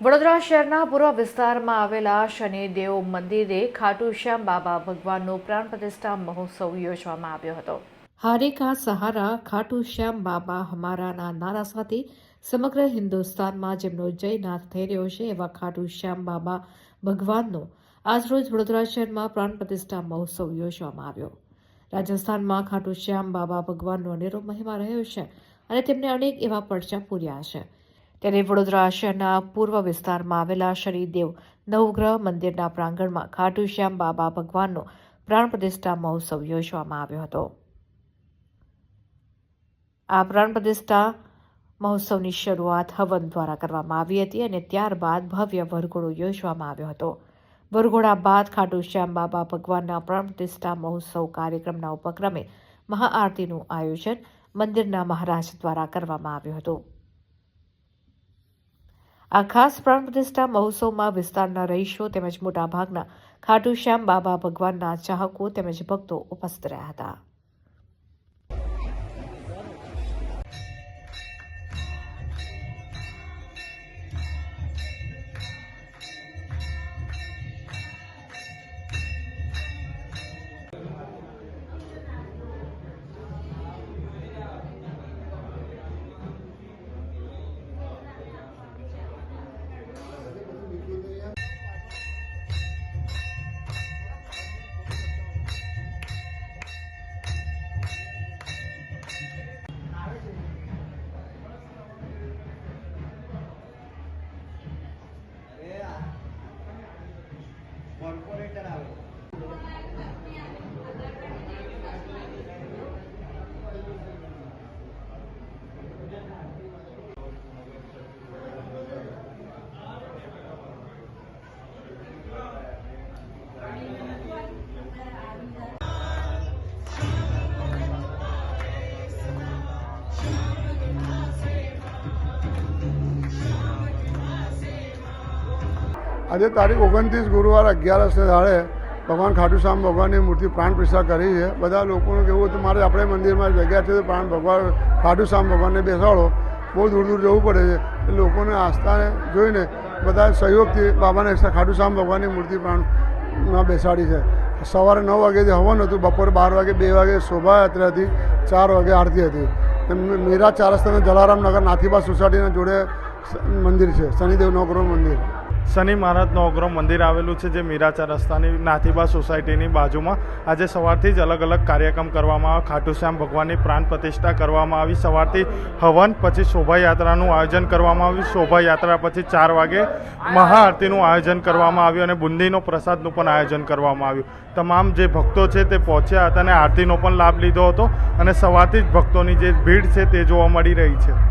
વડોદરા શહેરના પૂર્વ વિસ્તારમાં આવેલા શનિદેવ મંદિરે ખાટુ શ્યામ બાબા ભગવાનનો પ્રાણ પ્રતિષ્ઠા મહોત્સવ યોજવામાં આવ્યો હતો. હારે કા સહારા ખાટુ શ્યામ બાબા હમારાના નારા સાથે સમગ્ર હિન્દુસ્તાનમાં જેમનો જયનાથ થઈ રહ્યો છે એવા ખાટુ શ્યામ બાબા ભગવાનનો આજરોજ વડોદરા શહેરમાં પ્રાણ પ્રતિષ્ઠા મહોત્સવ યોજવામાં આવ્યો. રાજસ્થાનમાં ખાટુ શ્યામ બાબા ભગવાનનો અનેરો મહિમા રહ્યો છે અને તેમને અનેક એવા પડચા પૂર્યા છે. ત્યારે વડોદરા શહેરના પૂર્વ વિસ્તારમાં આવેલા શનિદેવ નવગ્રહ મંદિરના પ્રાંગણમાં ખાટુ શ્યામ બાબા ભગવાનનો પ્રાણ પ્રતિષ્ઠા મહોત્સવ યોજવામાં આવ્યો હતો. આ પ્રાણ પ્રતિષ્ઠા મહોત્સવની શરૂઆત હવન દ્વારા કરવામાં આવી હતી અને ત્યારબાદ ભવ્ય વરઘોડો યોજવામાં આવ્યો હતો. વરઘોડા બાદ ખાટુ શ્યામ બાબા ભગવાનના પ્રાણ પ્રતિષ્ઠા મહોત્સવ કાર્યક્રમના ઉપક્રમે મહાઆરતીનું આયોજન મંદિરના મહારાજ દ્વારા કરવામાં આવ્યું હતું. આ ખાસ પ્રાણ પ્રતિષ્ઠા મહોત્સવમાં વિસ્તારના રહીશો તેમજ મોટાભાગના ખાટુ શ્યામ બાબા ભગવાનના ચાહકો તેમજ ભક્તો ઉપસ્થિત રહ્યા હતા. करावे આજે તારીખ ઓગણત્રીસ, ગુરુવાર અગિયારસને દાડે ભગવાન ખાટુ શ્યામ ભગવાનની મૂર્તિ પ્રાણ પ્રતિષ્ઠા કરી છે. બધા લોકોનું કેવું હતું, મારે આપણે મંદિરમાં જગ્યા છે તો પ્રાણ ભગવાન ખાટુ શ્યામ ભગવાનને બેસાડો. બહુ દૂર દૂર જવું પડે છે. લોકોને આસ્થાને જોઈને બધા સહયોગથી બાબાને ખાટુ શ્યામ ભગવાનની મૂર્તિ પ્રાણમાં બેસાડી છે. સવારે નવ વાગ્યાથી હવન હતું, બપોર બાર વાગે, બે વાગે શોભાયાત્રા હતી, ચાર વાગે આરતી હતી. મીરા ચાર જલારામ નગર નાથીબા સોસાયટીના જોડે મંદિર છે, શનિદેવ નવગ્રહ મંદિર. શનિ મહારાજનું અગ્રમ મંદિર આવેલું છે જે મીરાચા રસ્તાની નાથીબા સોસાયટીની બાજુમાં. આજે સવારથી જ અલગ અલગ કાર્યક્રમ કરવામાં આવ્યો. ખાટુશ્યામ ભગવાનની પ્રાણ પ્રતિષ્ઠા કરવામાં આવી. સવારથી હવન, પછી શોભાયાત્રાનું આયોજન કરવામાં આવ્યું. શોભાયાત્રા પછી ચાર વાગે મહાઆરતીનું આયોજન કરવામાં આવ્યું અને બુંદીનો પ્રસાદનું પણ આયોજન કરવામાં આવ્યું. તમામ જે ભક્તો છે તે પહોંચ્યા હતા અને આરતીનો પણ લાભ લીધો હતો અને સવારથી જ ભક્તોની જે ભીડ છે તે જોવા મળી રહી છે.